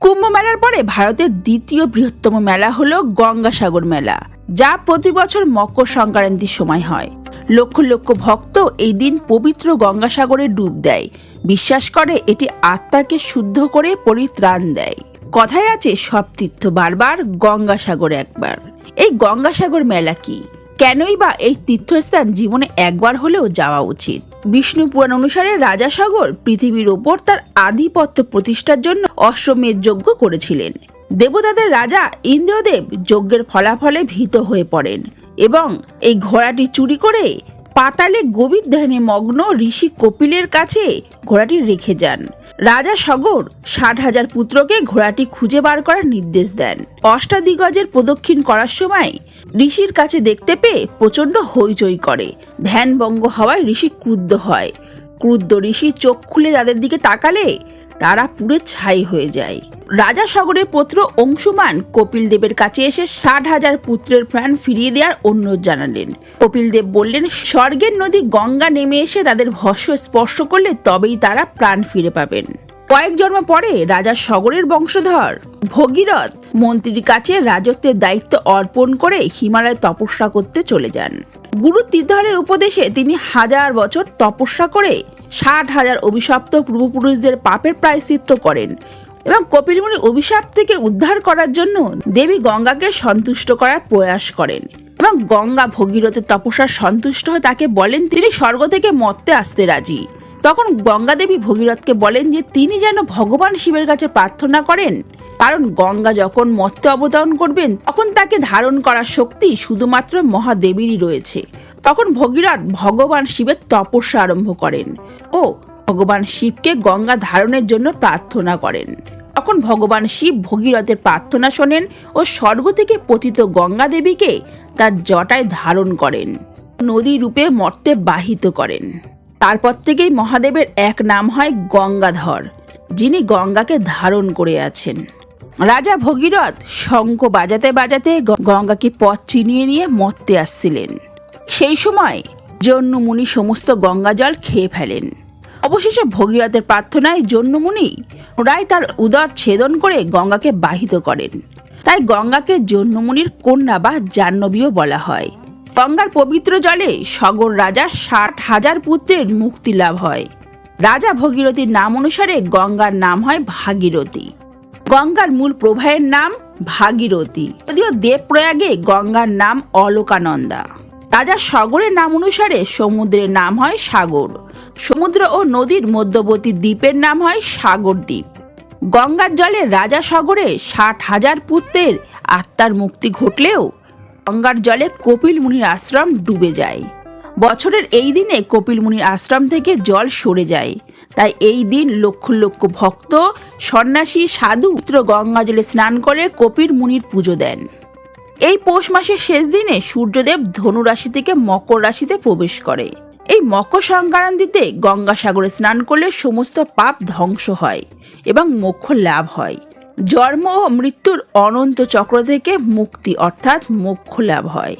কুম্ভ মেলার পরে ভারতের দ্বিতীয় বৃহত্তম মেলা হলো গঙ্গাসাগর মেলা, যা প্রতি বছর মকর সংক্রান্তির সময় হয়। লক্ষ লক্ষ ভক্ত এই দিন পবিত্র গঙ্গাসাগরে ডুব দেয়। বিশ্বাস করে এটি আত্মাকে শুদ্ধ করে পরিত্রাণ দেয়। কথায় আছে, সব তীর্থ বারবার গঙ্গাসাগর একবার। এই গঙ্গাসাগর মেলা কি? কেনই বা এই তীর্থস্থান জীবনে একবার হলেও যাওয়া উচিত? বিষ্ণু পুরাণ অনুসারে রাজা সাগর পৃথিবীর ওপর তার আধিপত্য প্রতিষ্ঠার জন্য অশ্বমেধ যজ্ঞ করেছিলেন। দেবতাদের রাজা ইন্দ্রদেব যজ্ঞের ফলাফলে ভীত হয়ে পড়েন এবং এই ঘোড়াটি চুরি করে পাতালে গভীর ধ্যানে মগ্ন ঋষি কপিলের কাছে ঘোড়াটি রেখে যান। রাজা সগর ষাট হাজার পুত্রকে ঘোড়াটি খুঁজে বার করার নির্দেশ দেন। অষ্টাদিগজের প্রদক্ষিণ করার সময় ঋষির কাছে দেখতে পেয়ে প্রচণ্ড হইচই করে। ধ্যানভঙ্গ হওয়ায় ঋষি ক্রুদ্ধ হয়। ক্রুদ্ধ ঋষি চোখ খুলে তাদের দিকে তাকালে তারা পুরো ছাই হয়ে যায়। রাজা সাগরের পুত্র অংশুমান কপিল দেবের কাছে এসে ষাট হাজার পুত্রের প্রাণ ফিরিয়ে দেওয়ার অনুরোধ জানালেন। কপিল দেব বললেন, স্বর্গের নদী গঙ্গা নেমে এসে তাদের ভস্য স্পর্শ করলে তবেই তারা প্রাণ ফিরে পাবেন। কয়েক জন্ম পরে রাজা সগরের বংশধর ভগীরথ মন্ত্রীর কাছে রাজত্বের দায়িত্ব অর্পণ করে হিমালয় তপস্যা করতে চলে যান। গুরু তীর্ধরের উপদেশে তিনি হাজার বছর তপস্যা করে ষাট হাজার অভিশপ্ত পূর্বপুরুষদের পাপের প্রায়শ্চিত্ত করেন এবং কপিলমুনি অভিশাপ থেকে উদ্ধার করার জন্য দেবী গঙ্গাকে সন্তুষ্ট করার প্রয়াস করেন এবং গঙ্গা ভগীরথের তপস্যা সন্তুষ্ট হয়ে তাকে বলেন, তিনি স্বর্গ থেকে মর্তে আসতে রাজি। তখন গঙ্গা দেবী ভগীরথকে বলেন যে, তিনি যেন ভগবান শিবের কাছে প্রার্থনা করেন কারণ গঙ্গা যখন মর্তে অবতরণ করবেন, তখন তাকে ধারণ করার শক্তি শুধুমাত্র মহাদেবীরই রয়েছে। তখন ভগীরথ ভগবান শিবের তপস্যা আরম্ভ করেন ও ভগবান শিবকে গঙ্গা ধারণের জন্য প্রার্থনা করেন। তখন ভগবান শিব ভগীরথের প্রার্থনা শোনেন ও স্বর্গ থেকে পতিত গঙ্গা দেবীকে তার জটায় ধারণ করেন। নদী রূপে মর্তে বাহিত করেন। তারপর থেকেই মহাদেবের এক নাম হয় গঙ্গাধর, যিনি গঙ্গাকে ধারণ করে আছেন। রাজা ভগীরথ শঙ্খ বাজাতে বাজাতে গঙ্গাকে পথ চিনিয়ে নিয়ে মর্তে আসছিলেন। সেই সময় জন্যমুনি সমস্ত গঙ্গা জল খেয়ে ফেলেন। অবশেষে ভগীরথের প্রার্থনায় জন্যমুনি রায় তার উদর ছেদন করে গঙ্গাকে বাহিত করেন। তাই গঙ্গাকে জন্যমুনির কন্যা বা জাহ্নবীও বলা হয়। গঙ্গার পবিত্র জলে সগর রাজার ষাট হাজার পুত্রের মুক্তি লাভ হয়। রাজা ভগীরথীর নাম অনুসারে গঙ্গার নাম হয় ভাগীরথী। গঙ্গার মূল প্রবাহের নাম ভাগীরথী। যদিও দেবপ্রয়াগে গঙ্গার নাম অলোকানন্দা। রাজা সাগরের নাম অনুসারে সমুদ্রের নাম হয় সাগর। সমুদ্র ও নদীর মধ্যবর্তী দ্বীপের নাম হয় সাগর দ্বীপ। গঙ্গার জলে রাজা সাগরে ষাট হাজার পুত্রের আত্মার মুক্তি ঘটলেও গঙ্গার জলে কপিল মুনির আশ্রম ডুবে যায়। বছরের এই দিনে কপিল মুনির আশ্রম থেকে জল সরে যায়। তাই এই দিন লক্ষ লক্ষ ভক্ত, সন্ন্যাসী, সাধু, পুত্র গঙ্গা জলে স্নান করে কপিল মুনির পুজো দেন। এই পৌষ মাসের শেষ দিনে সূর্যদেব ধনু রাশি থেকে মকর রাশিতে প্রবেশ করে। এই মকর সংক্রান্তিতে গঙ্গাসাগরে স্নান করলে সমস্ত পাপ ধ্বংস হয় এবং মোক্ষ লাভ হয়। জন্ম ও মৃত্যুর অনন্ত চক্র থেকে মুক্তি অর্থাৎ মোক্ষ লাভ হয়।